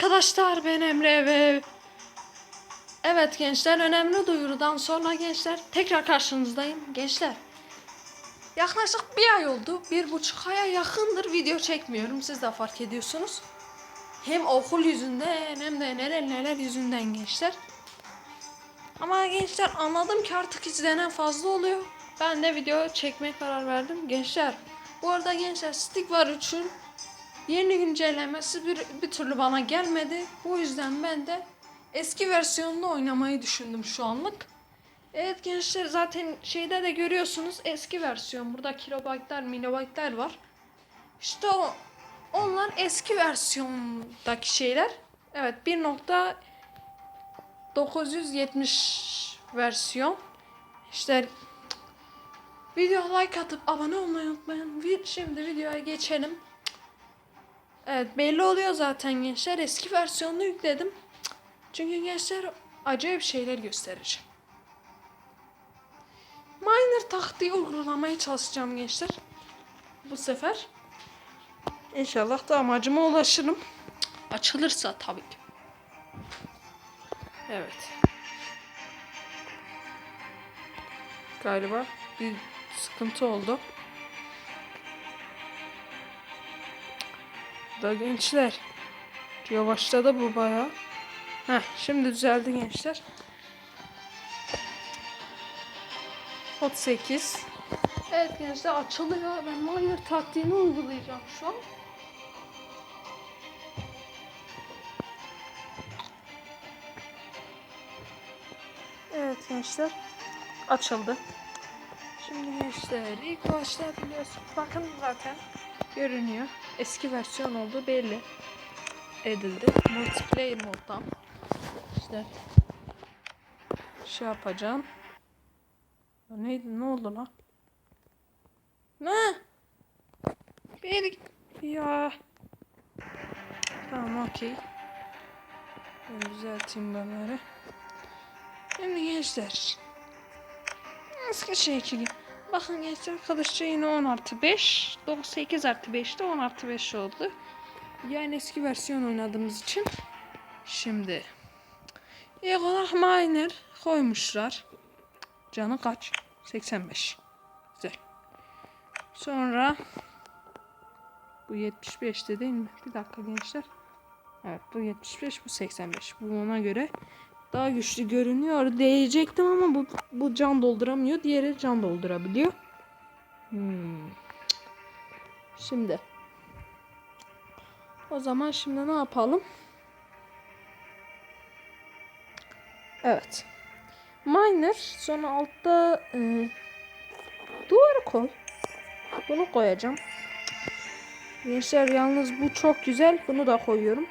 arkadaşlar ben Emre ve Evet gençler önemli duyurudan sonra gençler tekrar karşınızdayım gençler. Yaklaşık bir ay oldu. Bir buçuk aya yakındır video çekmiyorum. Siz de fark ediyorsunuz. Hem okul yüzünden hem de neler neler yüzünden gençler. Ama gençler anladım ki artık izlenen fazla oluyor. Ben de video çekmeye karar verdim. Gençler bu arada gençler Stick var 3'ün yeni güncellemesi bir, bir türlü bana gelmedi. Bu yüzden ben de eski versiyonunu oynamayı düşündüm şu anlık. Evet gençler zaten şeyde de görüyorsunuz eski versiyon. Burada kilobaytlar, milobaytlar var. İşte o onlar eski versiyondaki şeyler. Evet 1.970 versiyon. İşte video like atıp abone olmayı unutmayın. Şimdi videoya geçelim. Evet belli oluyor zaten gençler. Eski versiyonunu yükledim. Çünkü gençler acayip şeyler göstereceğim. Miner taktiği uygulamaya çalışacağım gençler. Bu sefer. İnşallah da amacıma ulaşırım. Açılırsa tabii ki. Evet. Galiba bir sıkıntı oldu. Da gençler. Yavaşladı bu bayağı. Heh, şimdi düzeldi gençler. Hot 8. Evet gençler açılıyor. Ben miner taktiğini uygulayacağım şu an. Evet gençler açıldı. Şimdi gençler ilk başta biliyorsun bakın zaten görünüyor. Eski versiyon oldu belli edildi. Multiplayer moddan işte şey yapacağım. Ya Neydi ne oldu lan? Ne? Bir ya. Tamam okey. Düzelteyim bunları. Şimdi gençler. Eski şekli. Bakın gençler arkadaşça yine 10 artı 5. 8 artı 5'te 10 artı 5 oldu. Yani eski versiyon oynadığımız için. Şimdi. Olarak miner koymuşlar. Canı kaç? 85. Güzel. Sonra bu 75'te değil mi? Bir dakika gençler. Evet bu 75 bu 85. Bu ona göre daha güçlü görünüyor diyecektim ama bu, bu can dolduramıyor. Diğeri can doldurabiliyor. Hmm. Şimdi. O zaman şimdi ne yapalım? Evet. Miner sonra altta e, duvarı koy. Bunu koyacağım. Gençler yalnız bu çok güzel. Bunu da koyuyorum.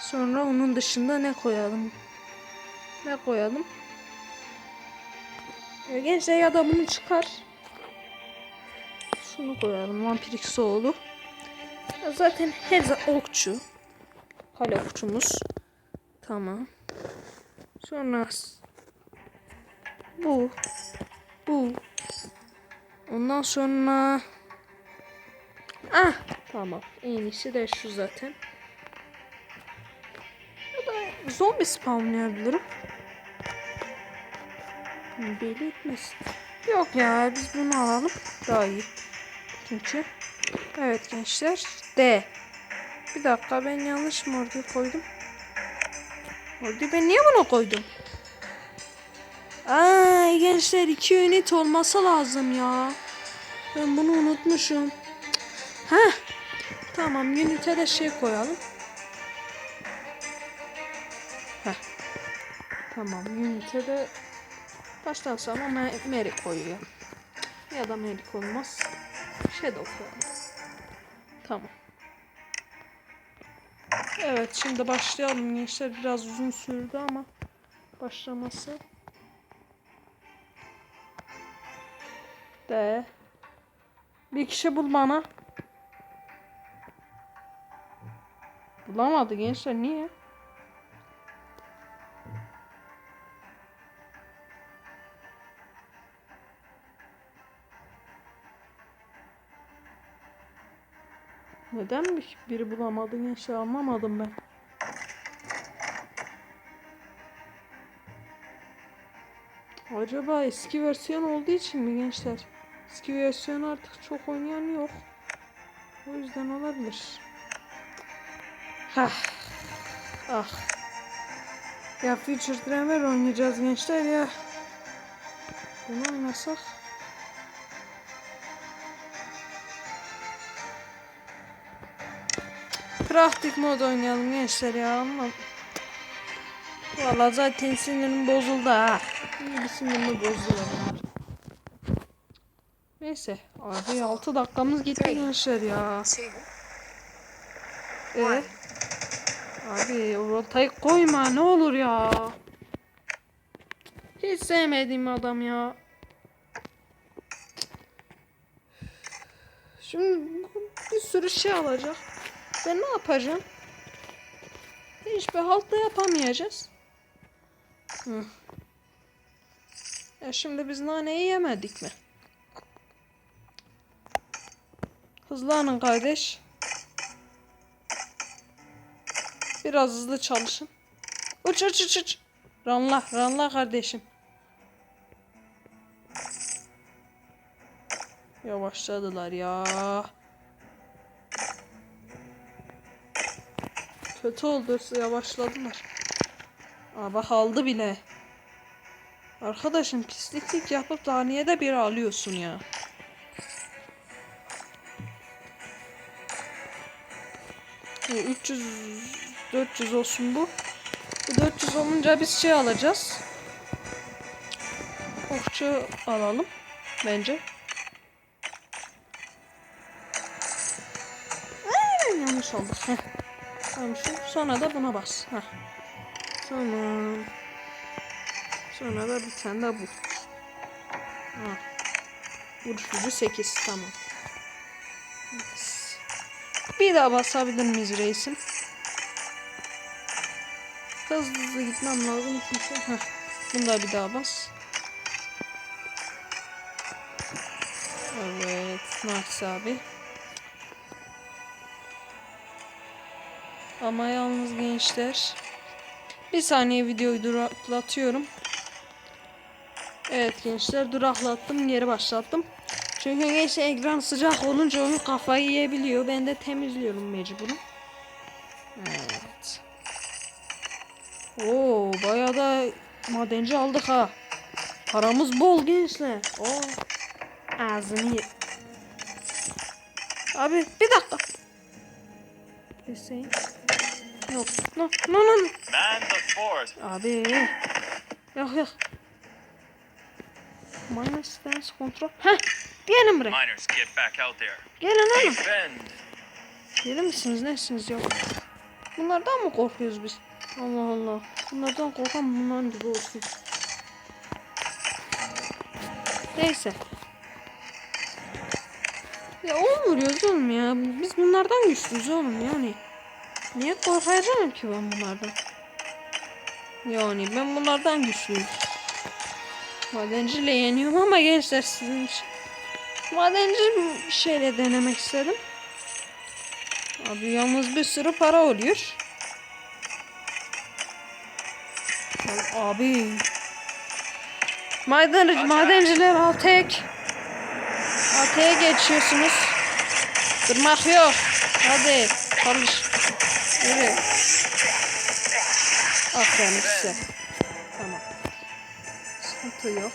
Sonra onun dışında ne koyalım? Ne koyalım? E, gençler ya da bunu çıkar. Şunu koyalım. Vampirik soğulu. Zaten her zaman okçu. Kale okçumuz. Tamam. Sonra bu. Bu. Ondan sonra Ah tamam. En iyisi de şu zaten. Ya da zombi spawnlayabilirim. Belli. Yok ya biz bunu alalım. Daha iyi. Çünkü evet gençler D. Bir dakika ben yanlış mı orada koydum? Orada ben niye bunu koydum? Ay gençler iki unit olması lazım ya. Ben bunu unutmuşum. Ha? Tamam unit'e de şey koyalım. Heh. Tamam unit'e de baştan sona Ma- Mary koyuyor. Ya da Mary olmaz. Shadow koyalım. Tamam. Evet şimdi başlayalım gençler. Biraz uzun sürdü ama başlaması. De. Bir kişi bul bana. Bulamadı gençler niye? Nedenmiş? Biri bulamadın ya şey anlamadım ben. Acaba eski versiyon olduğu için mi gençler? Eski versiyon artık çok oynayan yok. O yüzden olabilir. Hah. Ah. Ya Future Driver oynayacağız gençler ya. Bunu oynasak. Praktik mod oynayalım gençler ya ama Valla zaten sinirim bozuldu ha. İyi bir sinirimi bozdular. Neyse abi 6 dakikamız gitti gençler ya. Ee, abi rotayı koyma ne olur ya. Hiç sevmediğim adam ya. Şimdi bir sürü şey alacak. Ben ne yapacağım? Hiçbir halt da yapamayacağız. Hı. Ya şimdi biz naneyi yemedik mi? Hızlanın kardeş. Biraz hızlı çalışın. Uç uç uç uç. Ranla, ranla kardeşim. Yavaşladılar ya. Kötü oldu yavaşladılar. Aa bak aldı bile. Arkadaşım pisliklik yapıp daha niye de bir alıyorsun ya? E, 300 400 olsun bu. Bu 400 olunca biz şey alacağız. Okçu alalım bence. Aynen yanlış oldu. Tamam sonra da buna bas. Heh. Tamam. Sonra da bir tane de bu. Ha. Vuruş gücü 8 tamam. Bir daha basabilir miyiz reisim? Hızlı hızlı gitmem lazım çünkü. Heh. Bunu da bir daha bas. Evet. Nice abi. Ama yalnız gençler. Bir saniye videoyu duraklatıyorum. Evet gençler duraklattım geri başlattım. Çünkü gençler ekran sıcak olunca onu kafayı yiyebiliyor. Ben de temizliyorum mecburum. Evet. Oo bayağı da madenci aldık ha. Paramız bol gençler. Oo. Ağzını ye. Abi bir dakika. Hüseyin. Yok. No, no, no. no. Fort. Abi. Yok yok. Minus stance kontrol. Heh. Gelin buraya. Miners, get back out there. Gelin oğlum. Deli misiniz nesiniz yok. Bunlardan mı korkuyoruz biz? Allah Allah. Bunlardan korkan bunların gibi olsun. Neyse. Ya on vuruyoruz oğlum ya. Biz bunlardan güçlüyüz oğlum yani. Niye korkacağım ki ben bunlardan? Yani ben bunlardan güçlüyüm. Madenciyle yeniyorum ama gençler sizin için. Madenci bir şeyle denemek istedim. Abi yalnız bir sürü para oluyor. Abi. Maden, madenciler altek. Alte'ye geçiyorsunuz. Durmak yok. Hadi çalış. Yürü. Aferin size. Tamam. Sıkıntı yok.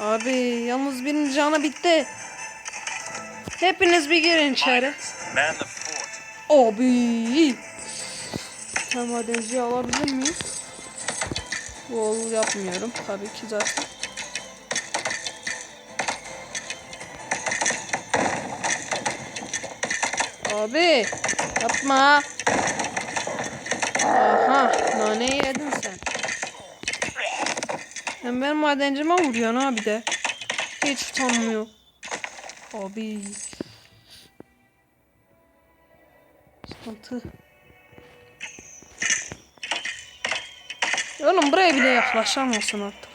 Abi yalnız birinin canı bitti. Hepiniz bir girin içeri. Abi. Sen madenciyi alabilir miyim? Wall yapmıyorum tabii ki zaten. Abi yapma. Aha nane yedin sen. Hem benim madencime vuruyorsun abi de. Hiç utanmıyor. Abi. Sıkıntı. Oğlum buraya bile yaklaşamazsın artık.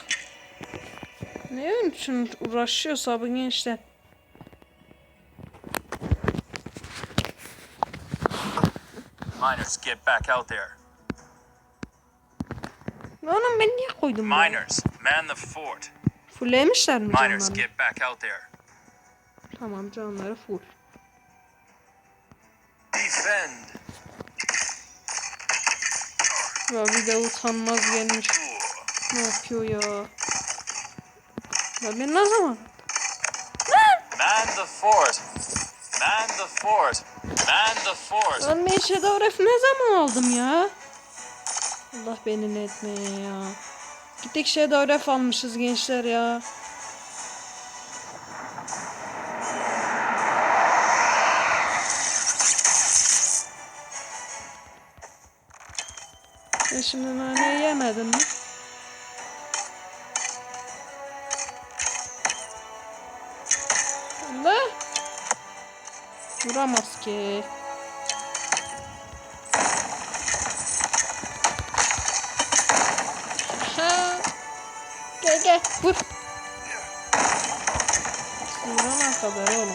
Ne için uğraşıyorsa bu gençler. Miners, get back out there. Oğlum ben niye koydum? Miners, Man the fort. Fulllemişler mi Miners, canlarını? get back out there. Tamam canları full. Defend. Ya bir de utanmaz gelmiş. Ne yapıyor ya? Ya ben ne zaman? Man the fort. Man the fort. Ben Meşede Ref ne zaman aldım ya? Allah beni ne etmeye ya. Gittik Shadow Ref almışız gençler ya. Sen şimdi naneyi yemedin mi? Allah! Vuramaz ki. Ha. Gel gel vur. Vurana kadar oğlum.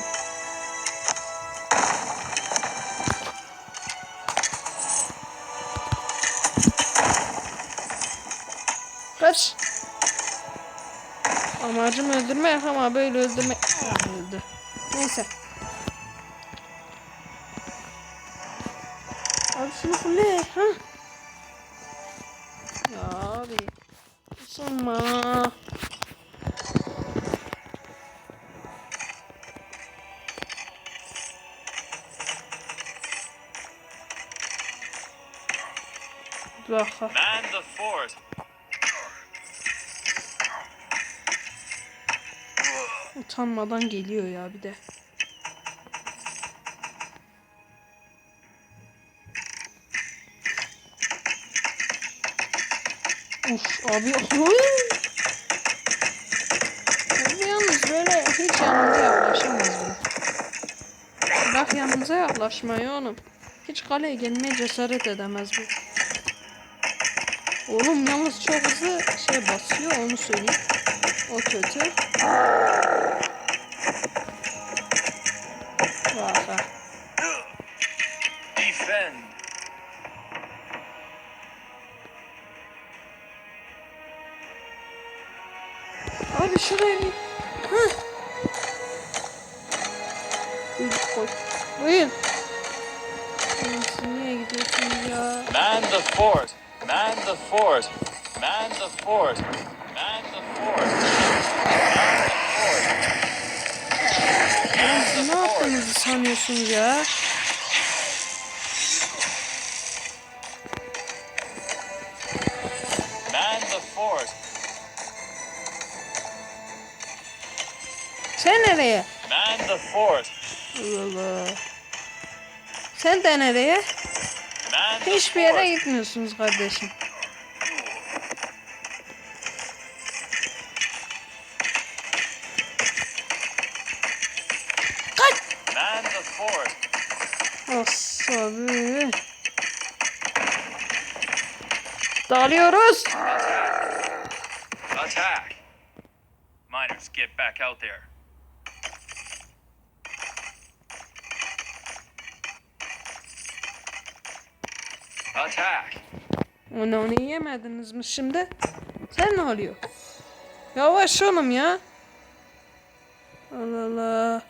Kaç. Amacım öldürmek ama böyle öldürmek. Öldü. Neyse. Şunu fulle. Ha. Ya abi. Isınma. Bak. Man the fort. Utanmadan geliyor ya bir de. Uf abi. Abi yalnız böyle hiç yanımıza yaklaşamaz bu. Bırak yanımıza yaklaşmayı oğlum. Hiç kaleye gelmeye cesaret edemez bu. Oğlum yalnız çok hızlı şey basıyor onu söyleyeyim. O kötü. Bak ha. Defend. Abi şuraya bir... Hıh. Buyur niye gidiyorsunuz ya? Man the fort. Man the fort. Man the fort. Man the fort. Oğlum siz ne yaptığınızı sanıyorsunuz ya? Allah Allah. Sen de nereye? Hiçbir yere gitmiyorsunuz kardeşim. Kaç! Asabi. Dalıyoruz. Attack. Miners, get back out there. Onu onu yemediniz mi şimdi? Sen ne oluyor? Yavaş oğlum ya. Allah Allah.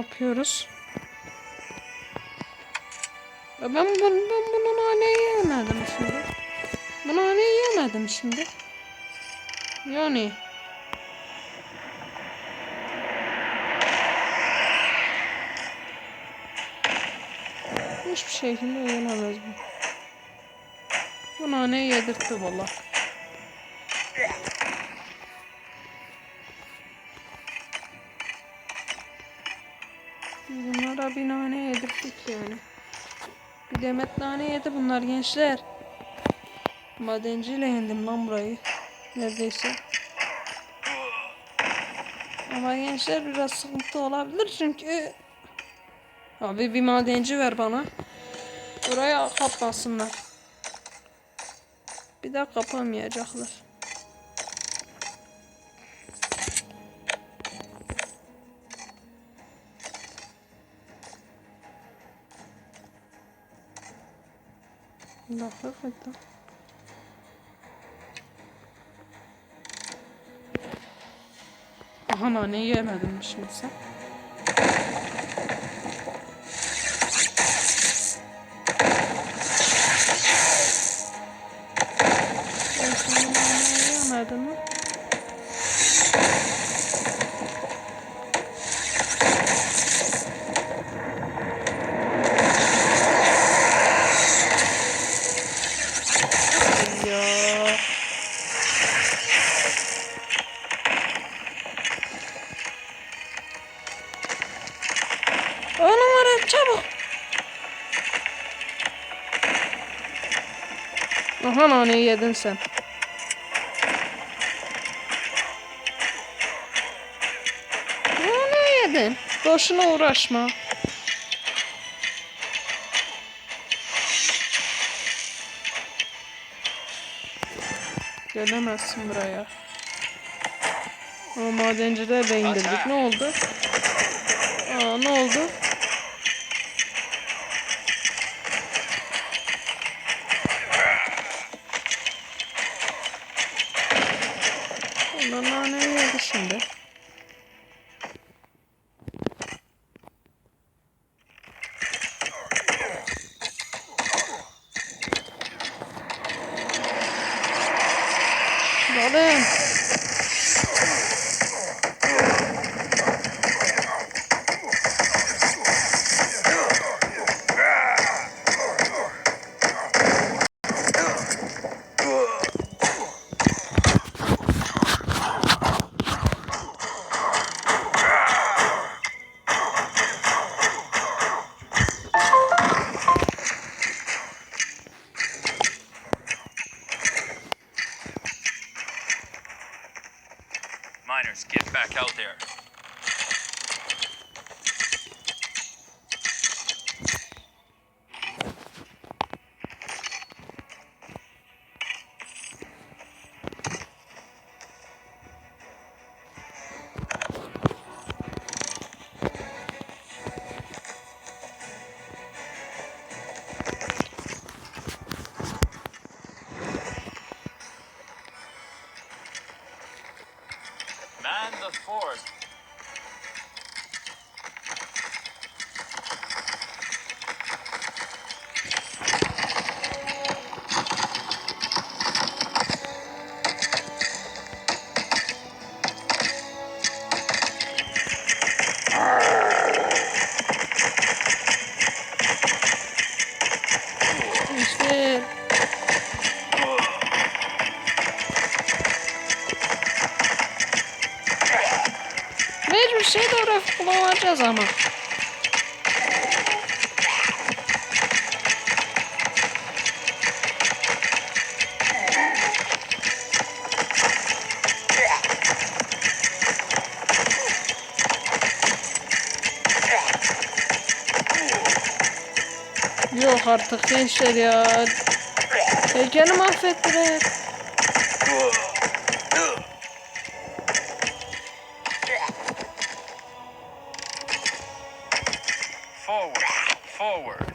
Yapıyoruz. Ya Ben, ben, ben bunu naneyi yemedim şimdi. Bu naneyi yemedim şimdi. Yani. Hiçbir şekilde yenemez bu. Bu naneyi yedirtti valla. Bunlara bir nane yedirttik yani. Bir demet nane yedi bunlar gençler. Madenciyle yendim lan burayı. Neredeyse. Ama gençler biraz sıkıntı olabilir çünkü Abi bir madenci ver bana. Buraya kapmasınlar. Bir daha kapamayacaklar. Allah hakikaten. Aha nane yemedim şimdi sen. naneyi yedin sen. Nane yedin. Boşuna uğraşma. Gelemezsin buraya. Ama madenciler de indirdik. Ne oldu? Aa ne oldu? Artık gençler ya. Heykeli mahvettiler. Forward. Forward.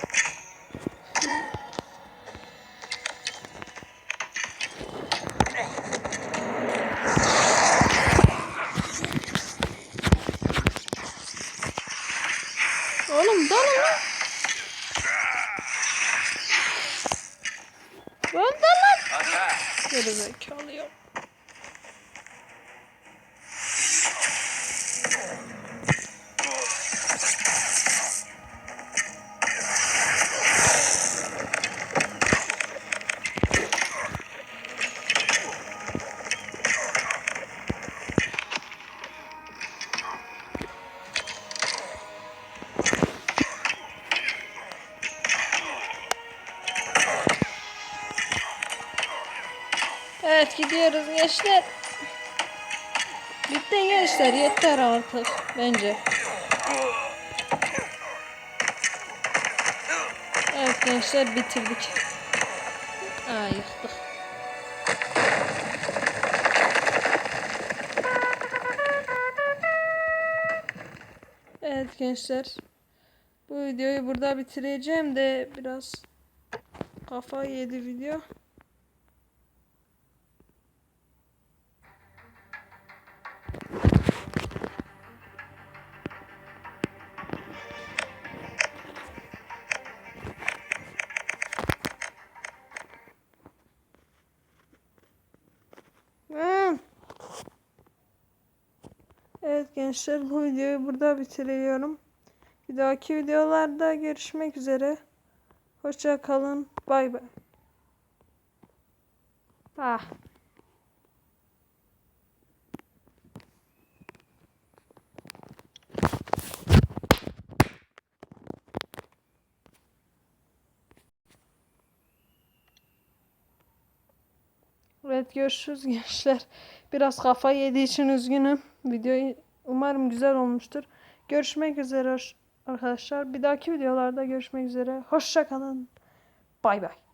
Öldü lan. Gerizekalı yok. Gençler. Bitti gençler yeter artık bence. Evet gençler bitirdik. Aa yıktık. Evet gençler. Bu videoyu burada bitireceğim de biraz kafa yedi video. Evet gençler bu videoyu burada bitiriyorum. Bir dahaki videolarda görüşmek üzere. Hoşça kalın. Bay bay. Ah. Evet görüşürüz gençler. Biraz kafa yediği için üzgünüm. Videoyu umarım güzel olmuştur. Görüşmek üzere arkadaşlar. Bir dahaki videolarda görüşmek üzere. Hoşça kalın. Bay bay.